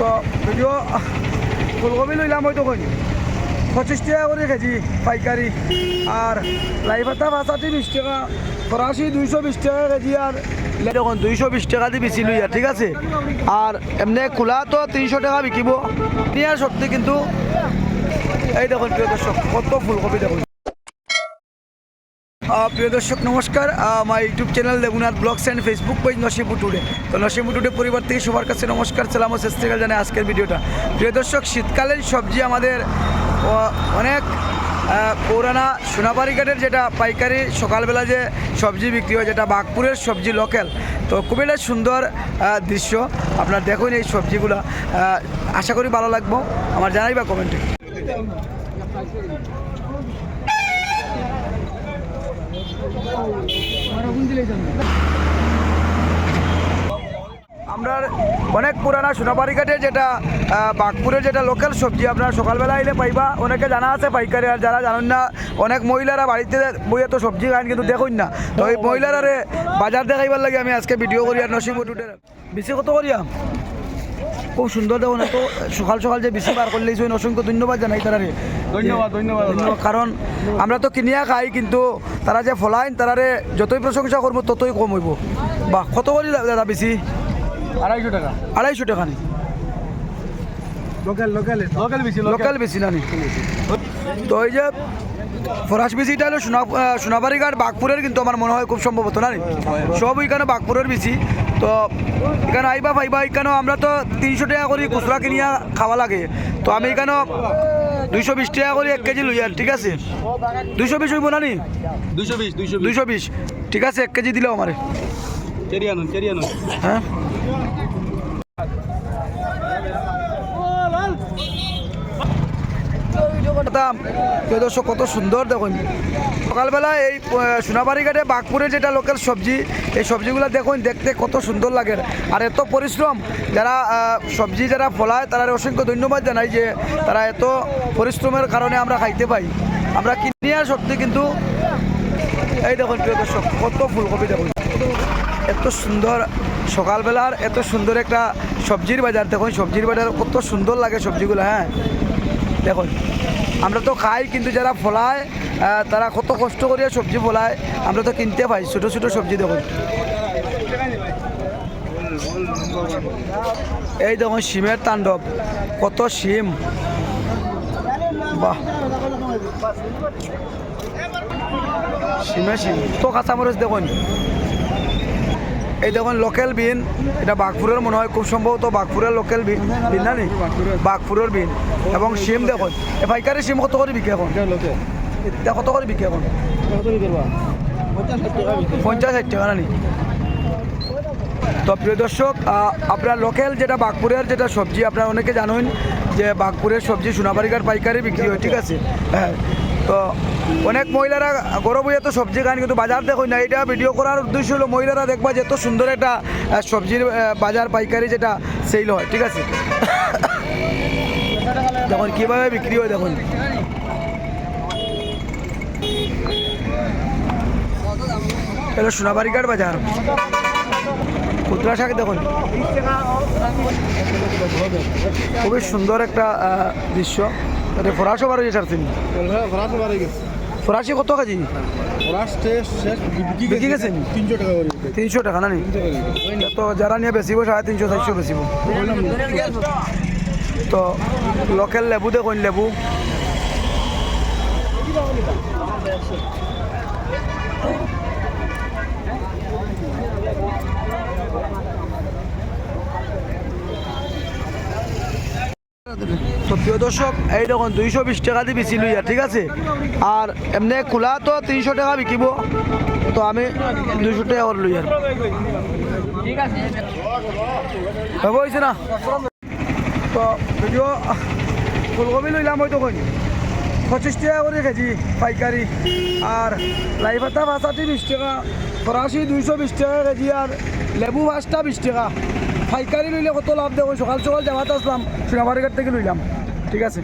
তো যদিও ফুলকপি লইলাম হয়তো কই পঁচিশ টাকা করে কেজি পাইকারি আর লাই পাতা ভাষাটি বিশ টাকা ফরাসি দুইশো বিশ টাকা কেজি আর দেখুন দুইশো বিশ টাকা দিয়ে বেশি লইয়া ঠিক আছে? আর এমনি খোলা তো তিনশো টাকা বিকিব। নিয়ার সত্যি কিন্তু এই দেখুন প্রিয় দর্শক কত ফুলকপি দেখুন? প্রিয় দর্শক, নমস্কার। আমার YouTube channel Debunath blogs and Facebook page Nasibu today. তো নসিবু টুডে পরিবার থেকে সবার কাছে নমস্কার, সালাম ও সস্তিকাল জানাই আজকের ভিডিওটা। প্রিয় দর্শক, শীতকালীন সবজি আমাদের অনেক পুরানা সোনাবাড়ি ঘাটের যেটা পাইকারি সকালবেলা যে সবজি বিক্রি হয়, যেটা বাঘপুরের সবজি লোকাল তো খুবই একটা সুন্দর দৃশ্য। আপনার দেখুন এই সবজিগুলো। আশা করি ভালো লাগবো। আমার জানাই বা কমেন্টে। আমরা অনেক পুরানা সোনাবাড়ি ঘাটের যেটা বাঘপুরের যেটা লোকাল সবজি, আপনারা সকালবেলা আইলে পাইবা। অনেকে জানা আছে পাইকারি, আর যারা জানেন না, অনেক মহিলারা বাড়িতে বইয়ে তো সবজি খান কিন্তু দেখুন না। তো এই মহিলারা বাজার দেখাইবার লাগে আমি আজকে ভিডিও করি, আর নসিব উঠে বেশি কত করিয়া? খুব সুন্দর দেখুন এত সকাল সকাল যে বেশি বার করলে অসংখ্য ধন্যবাদ জানাই তারা ধন্যবাদ ধন্যবাদ ধন্যবাদ কারণ আমরা তো কিনিয়া খাই কিন্তু তারা যে ফলাইন তারারে যতই প্রশংসা করব ততই কম হইব। বা কত করি দাদা বেশি? আড়াইশো টাকা। আড়াইশো টাকা নি। লোকাল লোকাল লোকাল বেশি লোকাল। বেশি না নি তো এই যে ফরাস বেশিটা হলো সোনা সোনাবাড়ি ঘাট বাঘপুরের কিন্তু আমার মনে হয় খুব সম্ভবত না সব ওইখানে বাঘপুরের বেশি তো এখানে আইবা পাইবা এখানেও আমরা তো তিনশো টাকা করে খুচরা কিনিয়া খাওয়া লাগে। তো আমি এখানে দুইশো বিশ টাকা করে এক কেজি লই আর ঠিক আছে? দুইশো বিশ হইব না নি দুইশো বিশ ঠিক আছে এক কেজি দিলেও আমারে। হ্যাঁ? দাম। প্রিয় দর্শক, কত সুন্দর দেখুন। সকালবেলা এই সোনাবাড়ি ঘাটে বাঘপুরের যেটা লোকাল সবজি, এই সবজিগুলো দেখুন, দেখতে কত সুন্দর লাগে। আর এত পরিশ্রম, যারা সবজি যারা ফলায়, তারা অসংখ্য ধন্যবাদ জানাই যে তারা এত পরিশ্রমের কারণে আমরা খাইতে পাই। আমরা কিনে আর সত্যি কিন্তু, এই দেখুন প্রিয় দর্শক, কত ফুলকপি দেখুন। এত সুন্দর সকালবেলার, এত সুন্দর একটা সবজির বাজার। দেখুন, সবজির বাজার কত সুন্দর লাগে সবজিগুলো হ্যাঁ। দেখুন। আমরা তো খাই, কিন্তু যারা ফলায় তারা কত কষ্ট করিয়া সবজি ফলায়। আমরা তো কিনতে পাই, ছোটো ছোটো সবজি দেখুন এই দেখুন শিমের তাণ্ডব, কত শিম। বাহ। শিমে শিম, তো কাঁচামরিচ দেখুন। এই দেখুন লোকাল বিন, এটা বাঘপুরের মনে হয়, খুব সম্ভবত বাঘপুরের লোকাল বিন বিন না বাঘপুরের বিন। এবং সিম দেখুন পাইকারি সিম কত করে বিকে এখন? কত করে বিকে এখন? পঞ্চাশ ষাট টাকা না তো প্রিয় দর্শক আপনার লোকাল যেটা বাঘপুরের যেটা সবজি, আপনারা অনেকে জানেন যে বাঘপুরের সবজি সোনাবাড়িকার পাইকারি বিক্রি হয়, ঠিক আছে? হ্যাঁ। তো অনেক মহিলারা গরম হয়ে তো সবজি খান, কিন্তু বাজার দেখুন না, এটা ভিডিও করার উদ্দেশ্য হলো মহিলারা দেখবা যে এত সুন্দর একটা সবজির বাজার পাইকারি যেটা সেল হয়, ঠিক আছে? দেখুন, কীভাবে বিক্রি হয় দেখুন। এটা সোনাবাড়িকার বাজার। খুচরা শাক দেখুন। খুবই সুন্দর একটা দৃশ্য। এটা ফরাসও বার হয়ে ছাড়ছেন ফরাসি কত কেজি? বিক্রি গেছেন? তিনশো টাকা না নি? তো যারা নিয়ে বেচিব সাড়ে তিনশো চারশো বেচিব। তো লোকাল লেবু দেখুন লেবু? প্রিয় দর্শক, এই দেখুন, দুইশো বিশ টাকা দিয়ে বেশি লইয়া, ঠিক আছে? আর এমনি খোলা তো তিনশো টাকা বিকিব। তো আমি দুইশো টাকা করে লই আর হ'ব না? তো যদিও ফুলকপি লইলাম হয়তো কই। পঁচিশ টাকা করে কেজি পাইকারি। আর লাই পাতা ভাষাটি বিশ টাকা, ফরাসি দুইশো বিশ টাকা কেজি, আর লেবু পাঁচটা বিশ টাকা। পাইকারি লইলে কত লাভ দেবো? সকাল সকাল যাওয়াতে আসলাম সোনাবাড়িঘাট থেকে লইলাম। ঠিক আছে?